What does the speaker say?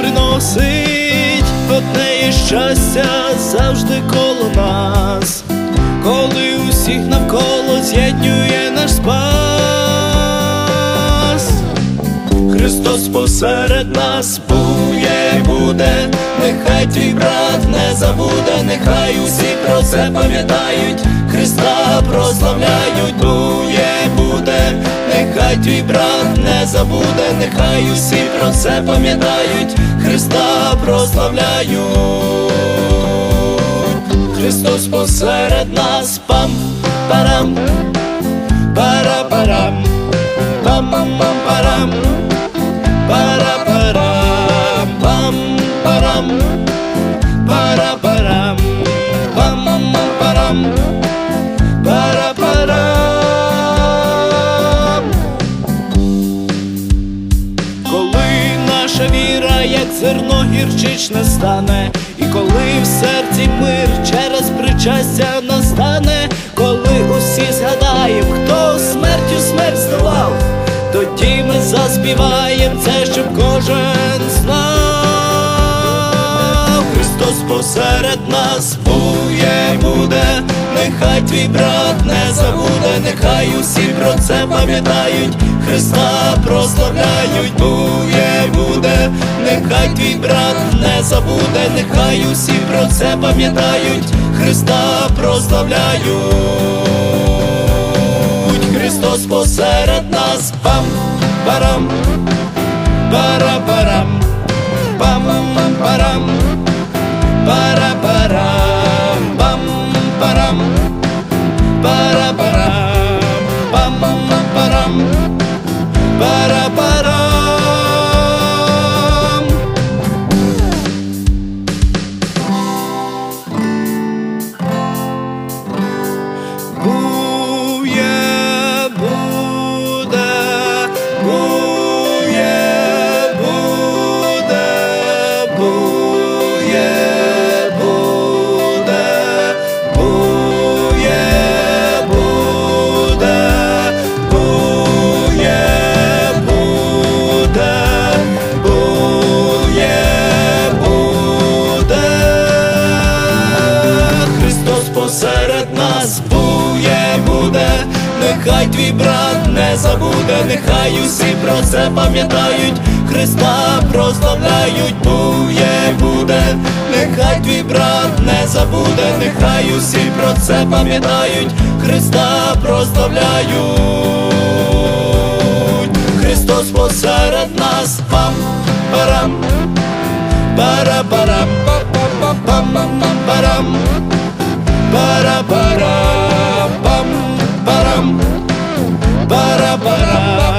приносить. Одне і щастя завжди коло нас, коли усіх навколо з'єднює наш спас. Христос посеред нас бує, і буде, нехай твій брат не забуде, нехай усі про це пам'ятають, Христа прославляють, твій брат не забуде, нехай усі про це пам'ятають, Христа прославляють. Христос посеред нас, пам, парам, пара-парам, пам-пам-парам. Пара-парам, пам-парам, пара-парам, зерно гірчичне стане, і коли в серці мир через причастя настане, коли усі згадаєм, хто смертю смерть здолав, тоді ми заспіваєм це, щоб кожен знав. Христос посеред нас бує, буде, нехай твій брат не забуде, нехай усі про це пам'ятають, Христа прославляють, бує, буде, нехай твій брат не забуде, нехай усі про це пам'ятають, Христа прославляють. Христос посеред нас, пам, парам, пара-парам, пам-парам, пара-парам, пам-парам, пара-парам, пам-парам, Посеред нас бує, буде, нехай твій брат не забуде, нехай усі про це пам'ятають, Христа прославляють, бує, буде, нехай твій брат не забуде, нехай усі про це пам'ятають, Христа прославляють. Христос посеред нас, пам, парам, пара-парам, пам-пам-парам, пара-парам, пам-парам, пара-парам,